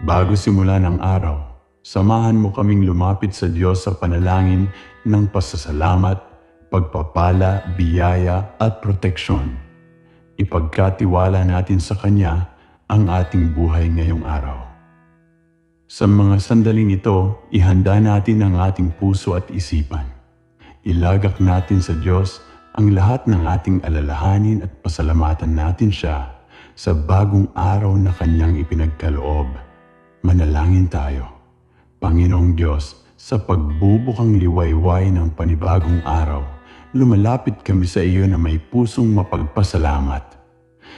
Bago simula ng araw, samahan mo kaming lumapit sa Diyos sa panalangin ng pasasalamat, pagpapala, biyaya at proteksyon. Ipagkatiwala natin sa Kanya ang ating buhay ngayong araw. Sa mga sandaling ito, ihanda natin ang ating puso at isipan. Ilagak natin sa Diyos ang lahat ng ating alalahanin at pasalamatan natin siya sa bagong araw na kanyang ipinagkaloob. Manalangin tayo. Panginoong Diyos, sa pagbubukang liwayway ng panibagong araw, lumalapit kami sa iyo na may pusong mapagpasalamat.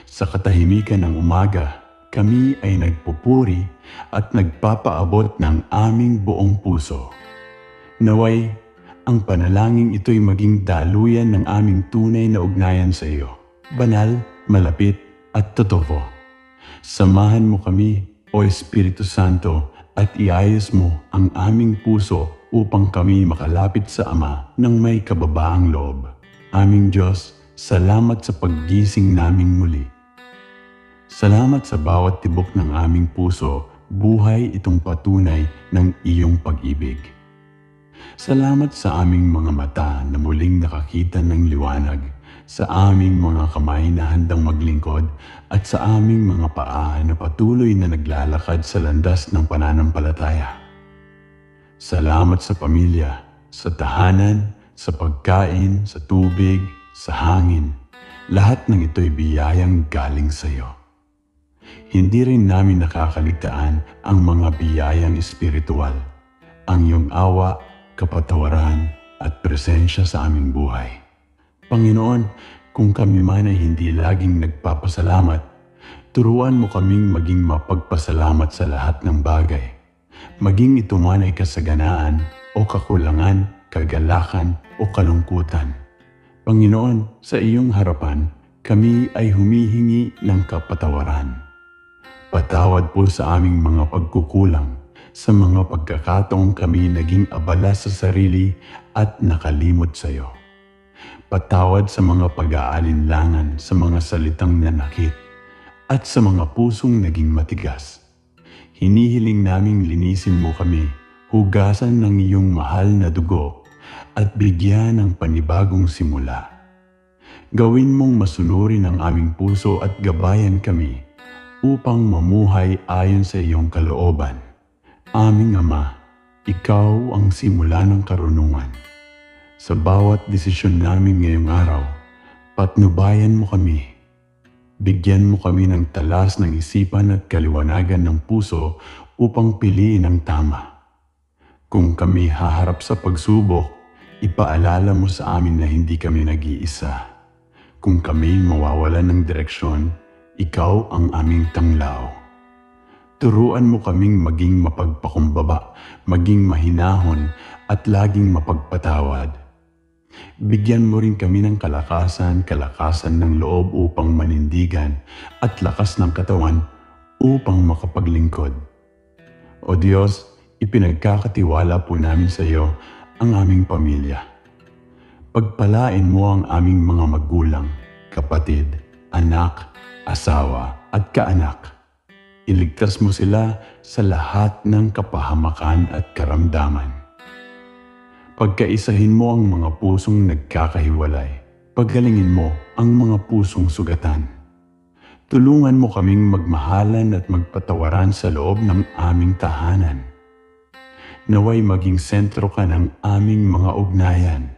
Sa katahimikan ng umaga, kami ay nagpupuri at nagpapaabot ng aming buong puso. Naway, ang panalangin ito'y maging daluyan ng aming tunay na ugnayan sa iyo. Banal, malapit, at totoo. Samahan mo kami, O Espiritu Santo, at iayos mo ang aming puso upang kami makalapit sa Ama ng may kababaang loob. Aming Diyos, salamat sa paggising naming muli. Salamat sa bawat tibok ng aming puso, buhay itong patunay ng iyong pag-ibig. Salamat sa aming mga mata na muling nakakita ng liwanag, sa aming mga kamay na handang maglingkod, at sa aming mga paa na patuloy na naglalakad sa landas ng pananampalataya. Salamat sa pamilya, sa tahanan, sa pagkain, sa tubig, sa hangin. Lahat ng ito'y biyayang galing sa iyo. Hindi rin namin nakakaligtaan ang mga biyayang espiritual, ang iyong awa, kapatawaran at presensya sa aming buhay. Panginoon, kung kami man ay hindi laging nagpapasalamat, turuan mo kaming maging mapagpasalamat sa lahat ng bagay. Maging ito man ay kasaganaan o kakulangan, kagalakan o kalungkutan. Panginoon, sa iyong harapan, kami ay humihingi ng kapatawaran. Patawad po sa aming mga pagkukulang, sa mga pagkakataong kami naging abala sa sarili at nakalimot sa iyo. Patawad sa mga pag-aalinlangan sa mga salitang nanakit at sa mga pusong naging matigas. Hinihiling naming linisin mo kami, hugasan ng iyong mahal na dugo at bigyan ng panibagong simula. Gawin mong masunurin ang aming puso at gabayan kami upang mamuhay ayon sa iyong kalooban. Aming Ama, Ikaw ang simula ng karunungan. Sa bawat desisyon namin ngayong araw, patnubayan mo kami. Bigyan mo kami ng talas ng isipan at kaliwanagan ng puso upang piliin ang tama. Kung kami haharap sa pagsubok, ipaalala mo sa amin na hindi kami nag-iisa. Kung kami mawawalan ng direksyon, ikaw ang aming tanglaw. Turuan mo kaming maging mapagpakumbaba, maging mahinahon at laging mapagpatawad. Bigyan mo rin kami ng kalakasan, kalakasan ng loob upang manindigan at lakas ng katawan upang makapaglingkod. O Diyos, ipinagkakatiwala po namin sa iyo ang aming pamilya. Pagpalain mo ang aming mga magulang, kapatid, anak, asawa at kaanak. Iligtas mo sila sa lahat ng kapahamakan at karamdaman. Pagkaisahin mo ang mga pusong nagkakahiwalay. Paggalingin mo ang mga pusong sugatan. Tulungan mo kaming magmahalan at magpatawaran sa loob ng aming tahanan. Naway maging sentro ka ng aming mga ugnayan.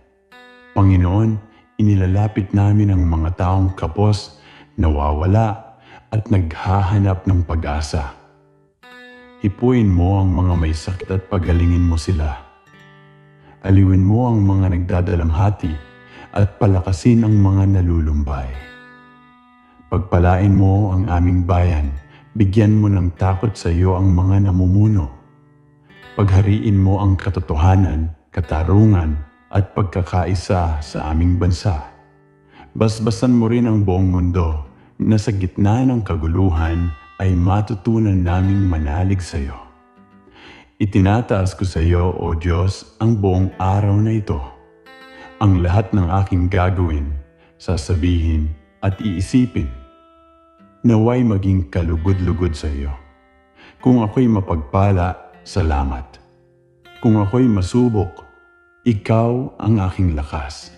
Panginoon, inilalapit namin ang mga taong kapos, nawawala at naghahanap ng pag-asa. Hipuin mo ang mga may sakit at pagalingin mo sila. Aliwin mo ang mga nagdadalamhati at palakasin ang mga nalulumbay. Pagpalain mo ang aming bayan, bigyan mo ng takot sa iyo ang mga namumuno. Paghariin mo ang katotohanan, katarungan at pagkakaisa sa aming bansa. Basbasan mo rin ang buong mundo na sa gitna ng kaguluhan ay matutunan naming manalig sa iyo. Itinataas ko sa iyo, O Diyos, ang buong araw na ito. Ang lahat ng aking gagawin, sasabihin at iisipin, naway maging kalugod-lugod sa iyo. Kung ako'y mapagpala, salamat. Kung ako'y masubok, ikaw ang aking lakas.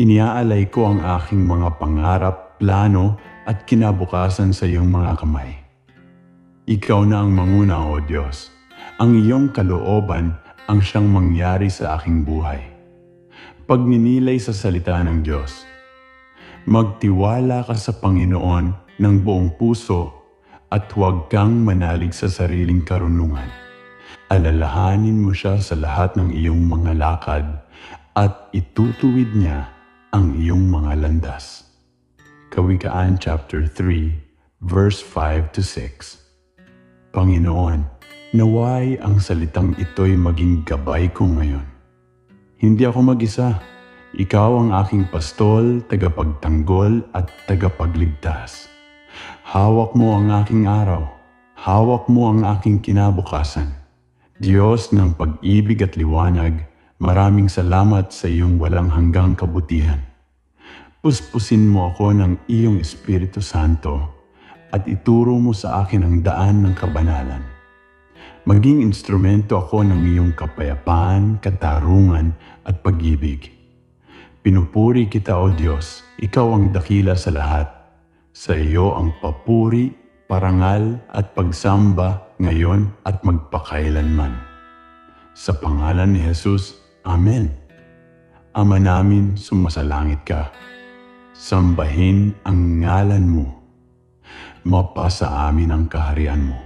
Iniaalay ko ang aking mga pangarap, plano at kinabukasan sa iyong mga kamay. Ikaw na ang manguna, O Diyos. Ang iyong kalooban ang siyang mangyari sa aking buhay. Pagninilay sa salita ng Diyos. Magtiwala ka sa Panginoon ng buong puso at huwag kang manalig sa sariling karunungan. Alalahanin mo siya sa lahat ng iyong mga lakad at itutuwid niya ang iyong mga landas. Kawikaan chapter 3, verse 5 to 6. Panginoon, naway ang salitang ito'y maging gabay ko ngayon. Hindi ako mag-isa. Ikaw ang aking pastol, tagapagtanggol at tagapagligtas. Hawak mo ang aking araw. Hawak mo ang aking kinabukasan. Diyos ng pag-ibig at liwanag, maraming salamat sa iyong walang hanggang kabutihan. Puspusin mo ako ng iyong Espiritu Santo at ituro mo sa akin ang daan ng kabanalan. Maging instrumento ako ng iyong kapayapaan, katarungan at pag-ibig. Pinupuri kita, O Diyos, ikaw ang dakila sa lahat. Sa iyo ang papuri, parangal at pagsamba ngayon at magpakailanman. Sa pangalan ni Jesus, Amen. Ama namin, sumasalangit ka. Sambahin ang ngalan mo. Mapasa amin ang kaharian mo.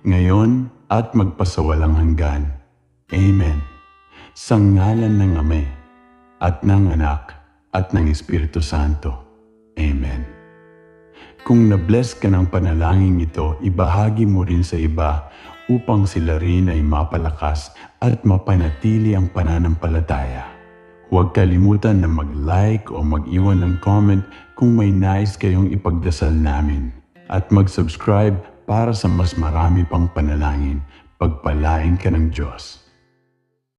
ngayon at magpasawalang hanggan. Amen. Sa ngalan ng Ama, at ng Anak, at ng Espiritu Santo. Amen. Kung nabless ka ng panalangin ito, ibahagi mo rin sa iba upang sila rin ay mapalakas at mapanatili ang pananampalataya. Huwag kalimutan na mag-like o mag-iwan ng comment kung may nais kayong ipagdasal namin. At mag-subscribe para sa mas marami pang panalangin. Pagpalain ka ng Diyos.